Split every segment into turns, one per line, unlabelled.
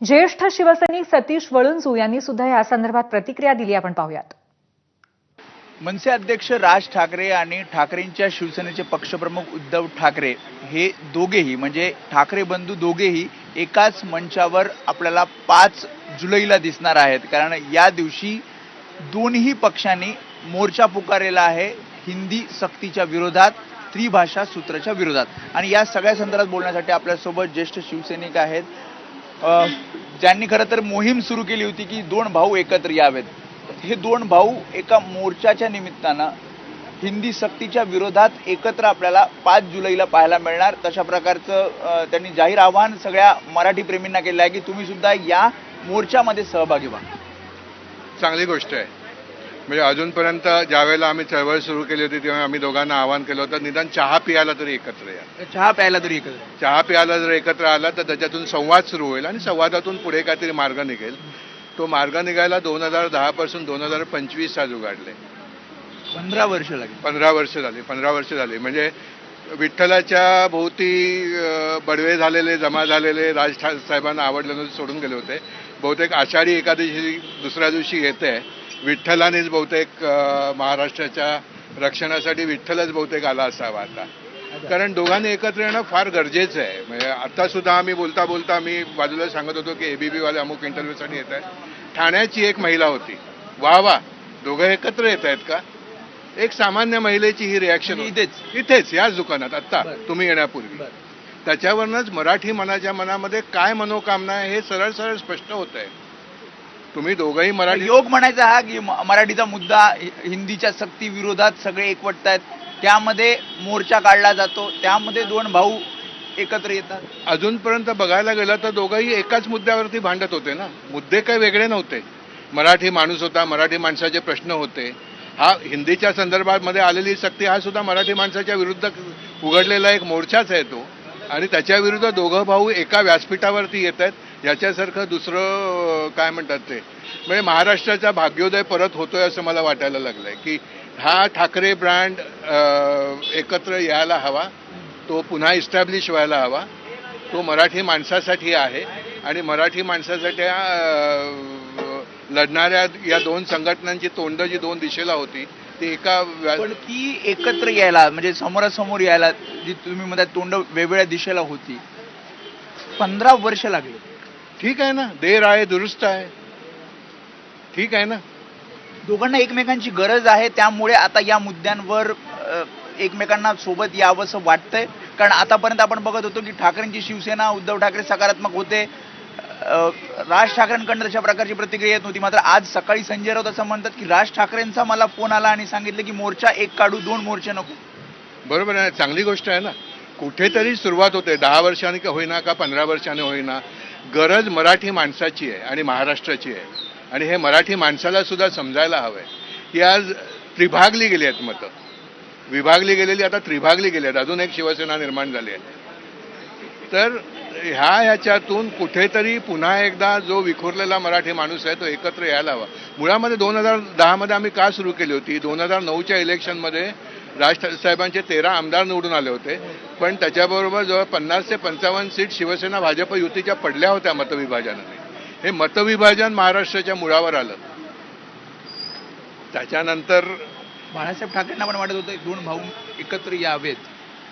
ज्येष्ठ शिवसैनिक सतीश वळुंजू यांनी सुद्धा या संदर्भात प्रतिक्रिया दिली. आपण पाहूयात.
मनसे अध्यक्ष राज ठाकरे आणि ठाकरेंच्या शिवसेनेचे पक्षप्रमुख उद्धव ठाकरे हे दोघेही म्हणजे ठाकरे बंधू दोघेही एकाच मंचावर आपल्याला पाच जुलैला दिसणार आहेत. कारण या दिवशी दोन्ही पक्षांनी मोर्चा पुकारलेला आहे हिंदी सक्तीच्या विरोधात त्रिभाषा सूत्राच्या विरोधात. आणि या सगळ्या संदर्भात बोलण्यासाठी आपल्यासोबत ज्येष्ठ शिवसैनिक आहेत ज्यांनी खरं तर मोहीम सुरू केली होती की दोन भाऊ एकत्र यावेत. हे दोन भाऊ एका मोर्चाच्या निमित्तानं हिंदी सक्तीच्या विरोधात एकत्र आपल्याला पाच जुलैला पाहायला मिळणार. तशा प्रकारचं त्यांनी जाहीर आवाहन सगळ्या मराठी प्रेमींना केलं आहे की तुम्ही सुद्धा या मोर्चामध्ये सहभागी व्हा.
चांगली गोष्ट आहे. म्हणजे अजूनपर्यंत ज्या वेळेला आम्ही चळवळ सुरू केली होती तेव्हा आम्ही दोघांना आवाहन केलं होतं निदान चहा पियाला तरी एकत्र या.
चहा प्यायला तरी एकत्र
चहा प्यायला जर एकत्र आला तर त्याच्यातून संवाद सुरू होईल आणि संवादातून पुढे काहीतरी मार्ग निघेल. तो मार्ग निघायला दोन हजार दहा पासून दोन हजार पंचवीस साल उघडले
पंधरा वर्ष लागेल.
पंधरा वर्ष झाली पंधरा वर्ष झाली. म्हणजे विठ्ठलाच्या भोवती बडवे झालेले जमा झालेले राज साहेबांना आवडलेले सोडून गेले होते. बहुतेक आषाढी एकादशी दुसऱ्या दिवशी येते. विठ्ठलानेच बहुतेक महाराष्ट्राच्या रक्षणासाठी विठ्ठलच बहुतेक आला असावा आता. कारण दोघांनी एकत्र येणं फार गरजेचं आहे. म्हणजे आता सुद्धा आम्ही बोलता बोलता आम्ही बाजूला सांगत होतो की एबीपी वाले अमुक इंटरव्ह्यूसाठी येत आहेत. ठाण्याची एक महिला होती. वा वा. दोघं एकत्र येत आहेत का? एक सामान्य महिलेची ही रिॲक्शन
इथेच.
इथेच याच दुकानात आत्ता. तुम्ही येण्यापूर्वी. त्याच्यावरनच मराठी मनाच्या मनामध्ये काय मनोकामना आहे हे सरळ सरळ स्पष्ट होत आहे तुम्ही दोघंही मराठी
योग म्हणायचा हा की मराठीचा मुद्दा हिंदीच्या सक्ती विरोधात सगळे एकवटत आहेत त्यामध्ये मोर्चा काढला जातो. त्यामध्ये दोन भाऊ एकत्र येतात.
अजूनपर्यंत बघायला गेलं तर दोघंही एकाच मुद्द्यावरती भांडत होते ना? मुद्दे काही वेगळे नव्हते. मराठी माणूस होता मराठी माणसाचे प्रश्न होते. हा हिंदीच्या संदर्भामध्ये आलेली सक्ती हा सुद्धा मराठी माणसाच्या विरुद्ध उघडलेला एक मोर्चाच आहे तो. आणि त्याच्या विरुद्ध दोघं भाऊ एका व्यासपीठावरती येत आहेत याच्यासारखं दुसरं काय म्हणतात ते? म्हणजे महाराष्ट्राचा भाग्योदय परत होतोय असं मला वाटायला लागलंय की हा ठाकरे ब्रँड एकत्र यायला हवा तो पुन्हा इस्टॅब्लिश व्हायला हवा. तो मराठी माणसासाठी आहे आणि मराठी माणसासाठी लढणाऱ्या या दोन संघटनांची तोंड जी दोन दिशेला होती ती एका
पण ती एकत्र यायला म्हणजे समोरासमोर यायला जी तुम्ही म्हणता तोंड वेगवेगळ्या दिशेला होती. पंधरा वर्ष लागली.
ठीक आहे ना? देर आहे दुरुस्त आहे. ठीक आहे ना?
दोघांना एकमेकांची गरज आहे त्यामुळे आता या मुद्द्यांवर एकमेकांना सोबत यावंसं वाटतंय. कारण आतापर्यंत आपण बघत होतो की ठाकरेंची शिवसेना उद्धव ठाकरे सकारात्मक होते. राज ठाकरेंकडनं तशा प्रकारची प्रतिक्रिया येत नव्हती. मात्र आज सकाळी संजय राऊत असं म्हणतात की राज ठाकरेंचा मला फोन आला आणि सांगितलं की मोर्चा एक काढू दोन मोर्चे नको.
बरोबर आहे. चांगली गोष्ट आहे ना. कुठेतरी सुरुवात होते. दहा वर्षांनी का होईना का पंधरा वर्षांनी होईना. गरज मराठी माणसाची आहे आणि महाराष्ट्राची आहे. आणि हे मराठी माणसाला सुद्धा समजायला हवं आहे की आज त्रिभागली गेली आहेत मतं. विभागली गेलेली आता त्रिभागली गेली आहेत. अजून एक शिवसेना निर्माण झाली आहे. तर ह्या ह्याच्यातून कुठेतरी पुन्हा एकदा जो विखुरलेला मराठी माणूस आहे तो एकत्र यायला हवा. मुळामध्ये दोन हजार दहामध्ये आम्ही का सुरू केली होती? दोन हजार नऊच्या इलेक्शनमध्ये राज साहेबांचे तेरा आमदार निवडून आले होते. पण त्याच्याबरोबर जवळ पन्नास ते पंचावन्न सीट शिवसेना भाजप युतीच्या पडल्या होत्या मतविभाजनाने. हे मतविभाजन महाराष्ट्राच्या मुळावर आलं. त्याच्यानंतर
बाळासाहेब ठाकरेंना पण वाटत होतं दोन भाऊ एकत्र यावेत.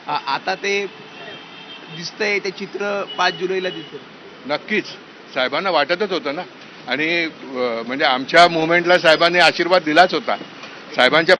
आता ते दिसतंय ते चित्र पाच जुलैला दिसतं
नक्कीच. साहेबांना वाटतच होतं ना. आणि म्हणजे आमच्या मुवमेंटला साहेबांनी आशीर्वाद दिलाच होता. साहेबांच्या